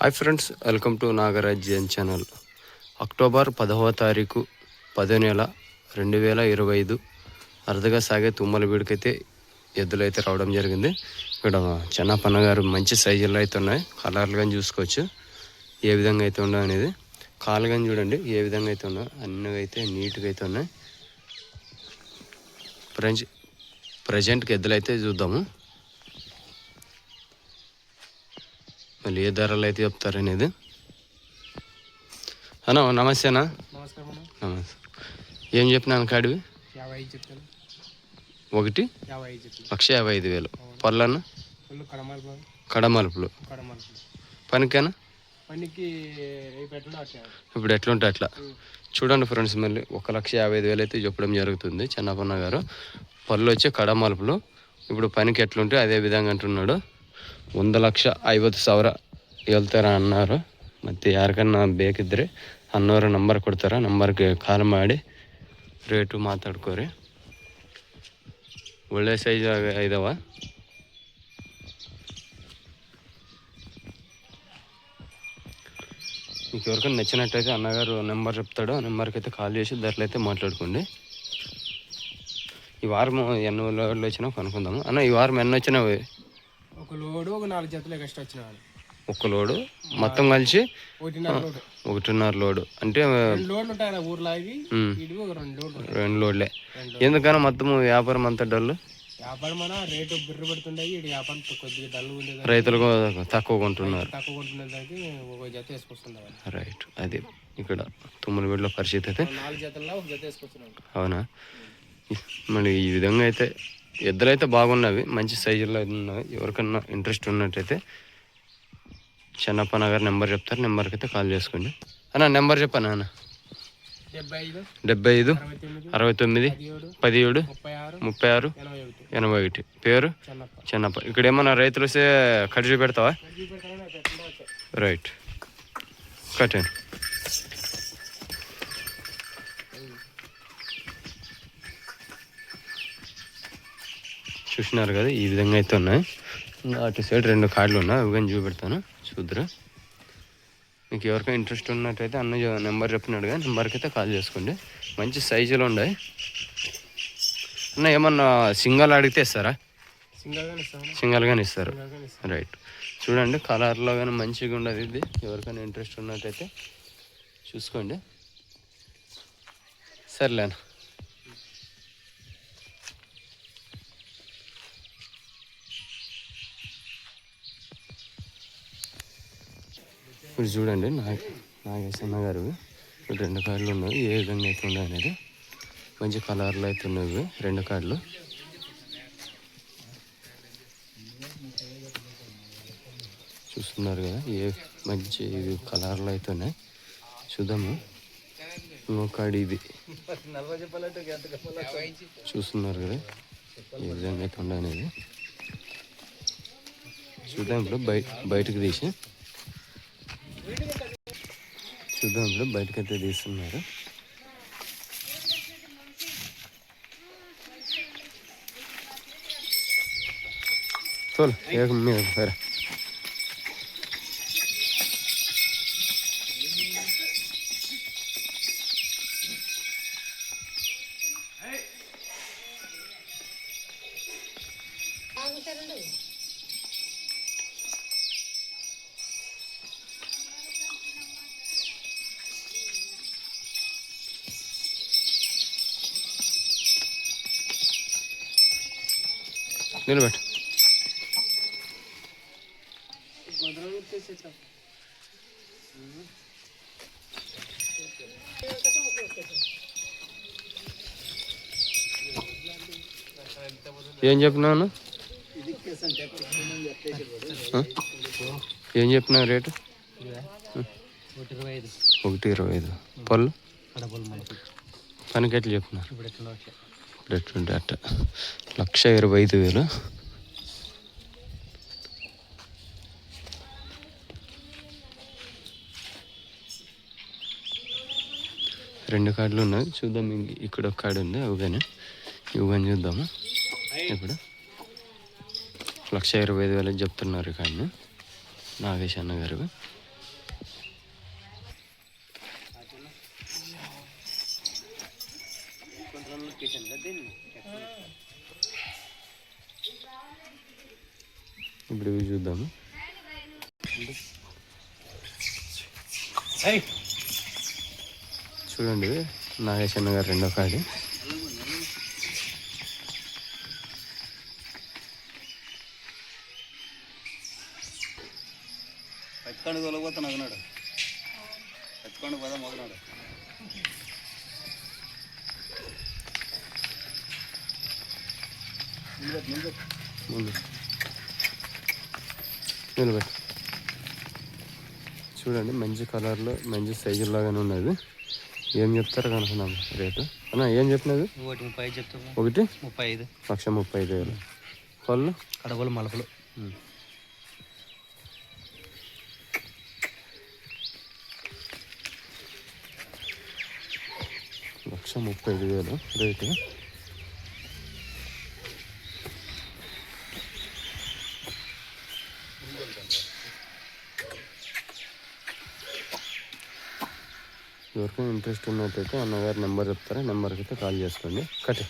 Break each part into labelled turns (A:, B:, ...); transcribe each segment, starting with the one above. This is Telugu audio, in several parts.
A: Hi friends welcome to Nagaraj Jain channel October పదవ తారీఖు పదో నెల రెండు వేల ఇరవై ఐదు. అరుదుగా సాగే తుమ్మల వీడికైతే ఎద్దులు అయితే రావడం జరిగింది. ఇక్కడ చిన్న పన్నగారు మంచి సైజుల్లో అయితే ఉన్నాయి. కలర్లుగా చూసుకోవచ్చు. ఏ విధంగా అయితే ఉండవు అనేది కాలుగా చూడండి. ఏ విధంగా అయితే ఉన్నాయో. అన్నీ అయితే నీట్గా అయితే ఉన్నాయి. ప్రజెంట్ ప్రజెంట్కి ఎద్దులు అయితే చూద్దాము. మళ్ళీ ఏ ధరలు అయితే చెప్తారనేది అన్నా నమస్తేనా నమస్తే ఏం చెప్పినాను కాడివి ఒకటి లక్ష యాభై ఐదు వేలు పళ్ళను
B: ఫుల్ కడమలుపు
A: కడమలుపులు
B: కడమలుపు
A: పనికేనా ఇప్పుడు ఎట్లుంటే అట్లా చూడండి ఫ్రెండ్స్ మళ్ళీ ఒక లక్ష యాభై ఐదు వేలు అయితే చెప్పడం జరుగుతుంది చెన్నపన్న గారు పళ్ళు వచ్చి కడమలుపులు ఇప్పుడు పనికి ఎట్లుంటే అదే విధంగా అంటున్నాడు ಒಂದು ಲಕ್ಷ ಐವತ್ತು ಸಾವಿರ ಹೇಳ್ತಾರೆ ಅನ್ನೋರು ಮತ್ತು ಯಾರಿಗನ್ನ ಬೇಕಿದ್ದರೆ ಅನ್ನೋರು ನಂಬರ್ ಕೊಡ್ತಾರೆ ನಂಬರ್ಗೆ ಕಾಲ್ ಮಾಡಿ ರೇಟು ಮಾತಾಡ್ಕೋರಿ ಒಳ್ಳೆ ಸೈಜ್ ಇದಾವೆ మీకు నచ్చినట్టయితే అన్నగారు నెంబర్ చెప్తాడు ఆ నెంబర్కి అయితే కాల్ చేసి ధరలైతే మాట్లాడుకోండి ఈ వారం ఎన్ని వచ్చినా కనుక్కుందాము అన్న ఈ వారం ఎన్ని వచ్చినా
B: ఒక లోడు ఒక నాలుగు జతలు ఎక్స్ట్రా వచ్చిన
A: ఒక్క లోడు మొత్తం కలిసి
B: ఒకటిన్నర లోడు.
A: అంటే
B: రెండు లోడ్లు ఒక
A: ఎందుకన్నా మొత్తం వ్యాపారం అంతా డల్లు?
B: వ్యాపారం రేటు బిర్రు పెడుతుండయి ఇటు వ్యాపారం కొద్దిగా డల్ ఉండేది
A: రైతులకు తక్కువ కొంటున్నారు.
B: తక్కువ కొంటున్న దానికి ఒక జత వేసుకొస్తుండే
A: రైట్. అది ఇక్కడ తుమ్మలగూడలో పరిస్థితి అయితే.
B: నాలుగు జతల్లో ఒక జత వేసుకొస్తున్నాం
A: అవునా? మరి ఈ విధంగా అయితే ఎద్దులైతే బాగున్నవి మంచి సైజుల్లో ఉన్నవి. ఎవరికన్నా ఇంట్రెస్ట్ ఉన్నట్టయితే చెన్నప్ప నగర్ నెంబర్ చెప్తారు నెంబర్కి అయితే కాల్ చేసుకోండి. అన్న నెంబర్ చెప్పనా అన్న
B: డెబ్బై ఐదు అరవై తొమ్మిది పదిహేడు ముప్పై ఆరు ఎనభై ఒకటి.
A: పేరు?
B: చెన్నప్ప.
A: ఇక్కడ ఏమన్నా రైతులు వస్తే కట్ పెడతావా రైట్ కట్టండి చూసినారు కదా ఈ విధంగా అయితే ఉన్నాయి. అటు సైడ్ రెండు కార్డులు ఉన్నాయి అవి కానీ చూపెడతాను. చూద్దరు. మీకు ఎవరికైనా ఇంట్రెస్ట్ ఉన్నట్టయితే అన్న నెంబర్ చెప్పినాడుగా నెంబర్కి అయితే కాల్ చేసుకోండి. మంచి సైజులు ఉన్నాయి. అన్న ఏమన్నా సింగల్ అడిగితే ఇస్తారా?
B: సింగల్ గానే ఇస్తాను
A: సింగల్ కానీ ఇస్తారు రైట్. చూడండి కలర్లో కానీ మంచిగా ఉండదు ఇది. ఎవరికైనా ఇంట్రెస్ట్ ఉన్నట్టయితే చూసుకోండి. సర్లేనా. ఇప్పుడు చూడండి నాగ నాగేశ్వర గారు రెండు కార్డులు ఉన్నాయి. ఏ విధంగా అయితే ఉన్నాయి అనేది మంచి కలర్లు అయితే ఉన్నాయి రెండు కార్డులు చూస్తున్నారు కదా ఏ మంచి ఇవి కలర్లు అయితే ఉన్నాయి. చూద్దాము. ఇంకొకటి ఇది. చూస్తున్నారు కదా ఏ విధంగా అయితే ఉన్నాయి అనేది. చూద్దాం ఇప్పుడు బయట బయటకు తీసి. చూద్దాం ఇప్పుడు బయటకైతే తీస్తున్నారు. చోలు ఏక సరే. నిలబెట్టు. ఏం చెప్పినావు ఏం చెప్పినావు రేటు?
B: ఒకటి ఇరవై ఐదు.
A: పళ్ళు? పనికి ఎట్లా చెప్పినారు
B: ఎట్లా
A: ఎట్లుంటే అట్ట. లక్ష ఇరవై ఐదు వేలు. రెండు కార్డులు ఉన్నాయి. చూద్దాం ఇంక- ఇక్కడ ఒక కార్డు ఉంది అవి ఇవ్వని చూద్దాము? ఇప్పుడు లక్ష ఇరవై ఐదు వేలకు చెప్తున్నారు ఈ కార్డుని. నాగేష్ అన్న గారు. ఇప్పుడు ఇవి చూద్దాము. చూడండి నాగేశన్న గారు రెండో కాడి
C: పచ్చికండు తొలగపోతే నవ్వినాడు పచ్చికండు పద మొదలాడు.
A: ముందు. నిలబెట్టు చూడండి మంచి కలర్లో మంచి సైజు లాగానే ఉన్నది. ఏం చెప్తారు కనుక్కున్నాం రేటు. అన్న ఏం చెప్పినది?
C: ఒకటి ముప్పై ఐదు చెప్తాము
A: ఒకటి?
C: ముప్పై ఐదు.
A: లక్ష ముప్పై ఐదు వేలు. పళ్ళు?
C: కడవలు మలపలు
A: లక్ష ముప్పై ఐదు వేలు రేటు. మీకు ఇంట్రెస్ట్ ఉన్నట్టయితే అన్నగారి నెంబర్ చెప్తారా? నెంబర్కి అయితే కాల్ చేసుకోండి. కట్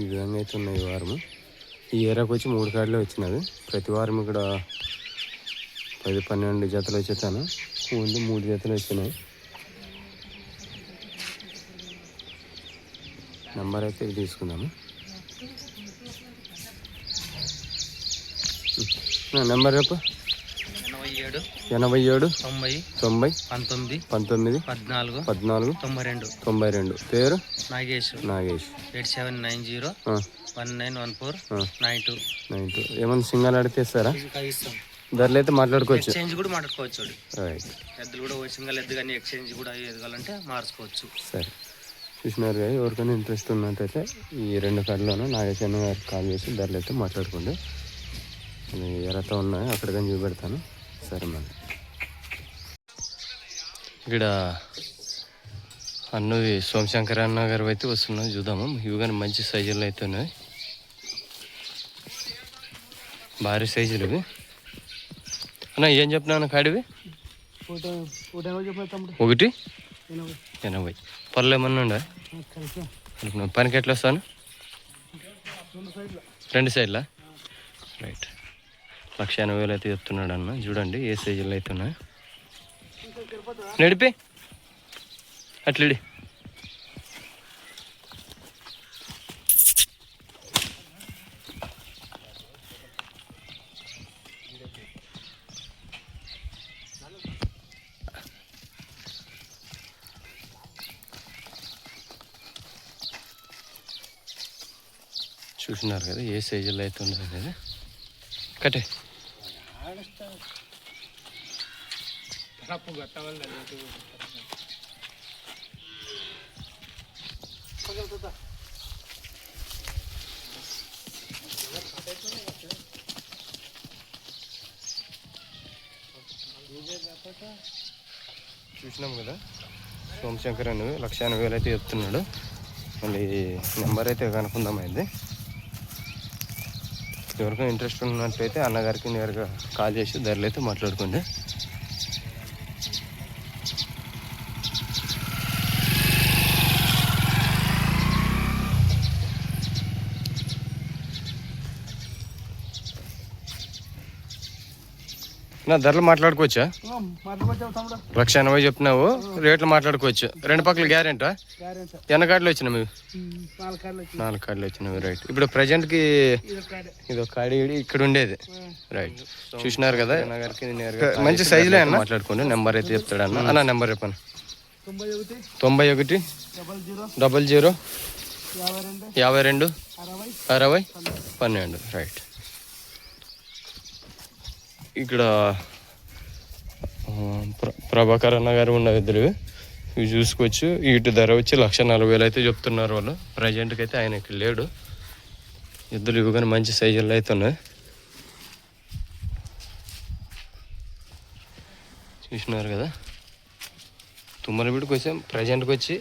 A: ఈ విధంగా అయితే ఉన్నాయి ఈ వారము. ఈ ఏరియాకి వచ్చి మూడు కార్డులే వచ్చినవి. ప్రతి వారం ఇక్కడ పది పన్నెండు జతలు వచ్చేతాను ఓన్లీ మూడు జతలు వచ్చినాయి. నెంబర్ అయితే ఇది తీసుకుందాము. నెంబర్ చెప్పు.
C: ఎనభై ఏడు
A: ఎనభై ఏడు
C: తొంభై
A: తొంభై
C: పంతొమ్మిది
A: పంతొమ్మిది
C: పద్నాలుగు
A: పద్నాలుగు
C: తొంభై రెండు.
A: తొంభై రెండు. పేరు?
C: Nagesh.
A: Nagesh.
C: Eight seven nine zero one nine one four nine two.
A: Nine two. ఏమన్నా సింగల్ అడిగితే ఇస్తారా? ధరలు అయితే మాట్లాడుకోవచ్చు.
C: ఎక్స్చేంజ్ కూడా మాట్లాడుకోవచ్చు.
A: రైట్
C: ఎద్దులు కూడా సింగల్ ఎద్దు కానీ ఎక్స్చేంజ్ కూడా ఎదగాలంటే మార్చుకోవచ్చు
A: సరే. చూసినారు కదా ఎవరికైనా ఇంట్రెస్ట్ ఉన్నట్టయితే ఈ రెండు కార్డులోనూ నాగేశ్వర గారికి కాల్ చేసి ధరలు అయితే మాట్లాడుకోండి. అది ఎరతో ఉన్నాయి అక్కడ కానీ చూపెడతాను. సరే మరి. ఇక్కడ అన్నవి సోమశంకర్ అన్న గారు అయితే వస్తున్నాయి చూద్దాము. ఇవి కానీ మంచి సైజులు అయితే ఉన్నాయి. భారీ సైజులు ఇవి. అన్న ఏం చెప్తున్నాను కాడివి?
B: ఒకటి ఒకటి. ఎనభై
A: పనులు ఏమన్నా ఉందా పనికి ఎట్లా వస్తాను
B: రెండు
A: రెండు సైడ్లా. రైట్. లక్ష ఎనభై వేలు అయితే చెప్తున్నాడు అన్న. చూడండి ఏ సైజులు అయితే ఉన్నాయి. నడిపి. అట్లడి చూసినారు కదా ఏ సైజులో అయితే ఉన్నది అనేది
B: కటే
A: చూసినాం కదా సోమశంకర్ అని లక్ష ఎనభై వేలు అయితే చెప్తున్నాడు. మళ్ళీ నెంబర్ అయితే కనుక్కుందామైంది ఎవరికైనా ఇంట్రెస్ట్ ఉన్నట్లయితే అన్నగారికి నేరుగా కాల్ చేసి ధరలు అయితే మాట్లాడుకోండి. నా ధరలు మాట్లాడుకోవచ్చా? లక్ష ఎనభై చెప్తున్నావు రేట్లు మాట్లాడుకోవచ్చు. రెండు పక్కల గ్యారెంటా?
B: గ్యారెంటీ.
A: ఎన్న కార్డులు వచ్చినాయి
B: నాలుగు కార్లు వచ్చి
A: నాలుగు కార్డులు వచ్చినవి రైట్. ఇప్పుడు ప్రజెంట్కి
B: ఇది
A: ఒక ఇక్కడ ఉండేది. రైట్. చూసినారు కదా? మంచి సైజులే అన్న? మాట్లాడుకోండి నెంబర్ అయితే చెప్తాడు అన్న. అన్న నెంబర్ చెప్పండి
B: తొంభై ఒకటి డబల్ జీరో యాభై రెండు అరవై
A: పన్నెండు. రైట్. ఇక్కడ ప్ర- ప్రభాకర్ అన్న గారు ఉన్న ఇద్దరు. ఇవి చూసుకోవచ్చు. వీటి ధర వచ్చి లక్ష నలభై వేలు అయితే చెప్తున్నారు వాళ్ళు. ప్రజెంట్కి అయితే ఆయన ఇక్కడ లేడు. ఇద్దరు ఇవి కానీ మంచి సైజుల్లో అయితే ఉన్నాయి. చూసినారు కదా? తుమ్మలబిడికి వచ్చాం. ప్రజెంట్కి వచ్చి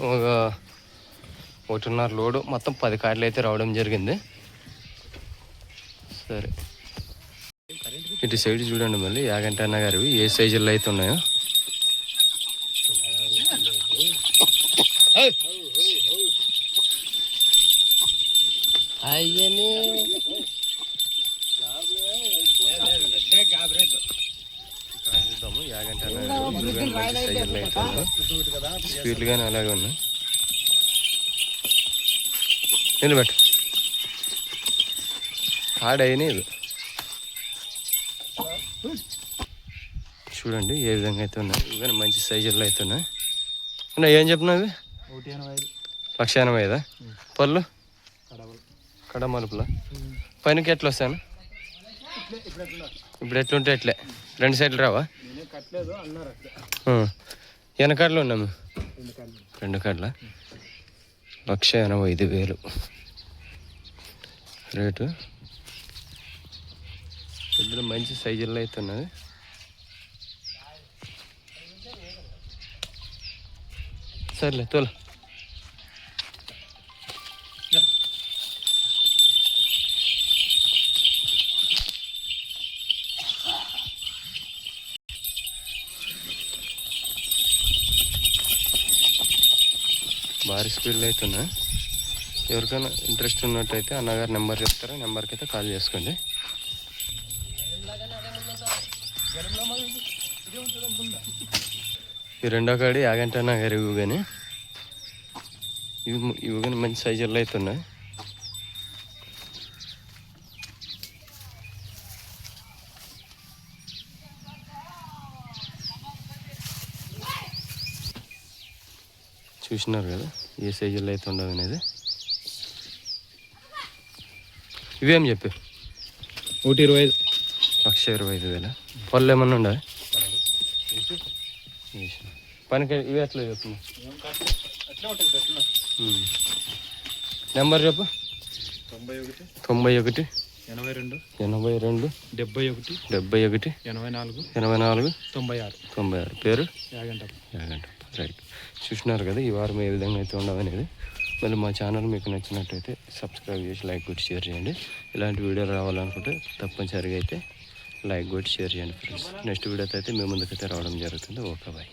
A: ఒక ఒకటిన్నర లోడు. మొత్తం పది కార్లు అయితే రావడం జరిగింది. సరే. ఇటు సైడ్ చూడండి మళ్ళీ. యాగంట అన్న గారు ఏ సైజుల్లో అయితే ఉన్నాయో. అయ్యని. స్పీడ్లు కానీ అలాగే ఉన్నాయి. నిలబెట్టు. ఆడైనా ఇది చూడండి ఏ విధంగా అయితే ఉన్నాయి. ఇవన్నీ మంచి సైజుల్లో అయితే ఉన్నాయి. అన్న ఏం చెప్పినవి లక్ష ఎనభై ఐదా? పళ్ళు? కడమలుపుల? పైనకి ఎట్లా వస్తాను ఇప్పుడు ఎట్లుంటే ఎట్లే రెండు సైడ్లు రావా. వెనకాడలో ఉన్నాము
B: రెండు
A: కాడ్ల లక్ష ఎనభై ఐదు వేలు. రేటు? ఇందులో మంచి సైజుల్లో అయితే ఉన్నది. సర్లే తోల. భారీ స్పీడ్లో అవుతున్నా ఎవరికైనా ఇంట్రెస్ట్ ఉన్నట్టయితే అన్నగారు నెంబర్ చెప్తారా? నెంబర్కి అయితే కాల్ చేసుకోండి. ఈ రెండో కాడి యాగంట ఇవి కానీ ఇవి ఇవి కానీ మంచి సైజుల్లో అయితే ఉన్నాయి. చూసినారు కదా? ఏ సైజుల్లో అయితే ఉండవు అనేది. ఇవేం చెప్పు?
B: ఒకటి ఇరవై ఐదు.
A: లక్ష ఇరవై ఐదు వేల? పళ్ళు ఏమన్నా ఉండవు పనికి ఇవి ఎట్లా చెప్పు? నెంబర్ చెప్పు.
B: తొంభై ఒకటి
A: తొంభై ఒకటి
B: ఎనభై రెండు
A: ఎనభై రెండు
B: డెబ్బై ఒకటి
A: డెబ్బై ఒకటి
B: ఎనభై నాలుగు
A: ఎనభై నాలుగు
B: తొంభై ఆరు.
A: తొంభై ఆరు. పేరు?
B: యాగంట
A: యాగంట రైట్ చూసినారు కదా ఈ వారం ఏ విధంగా అయితే ఉండవనేది మళ్ళీ మా ఛానల్ మీకు నచ్చినట్టయితే సబ్స్క్రైబ్ చేసి లైక్ కొట్టి షేర్ చేయండి. ఇలాంటి వీడియోలు రావాలనుకుంటే తప్పనిసరిగా అయితే లైక్ కొట్టి షేర్ చేయండి ఫ్రెండ్స్ నెక్స్ట్ వీడియోతో అయితే మీ ముందుకైతే రావడం జరుగుతుంది. Okay bye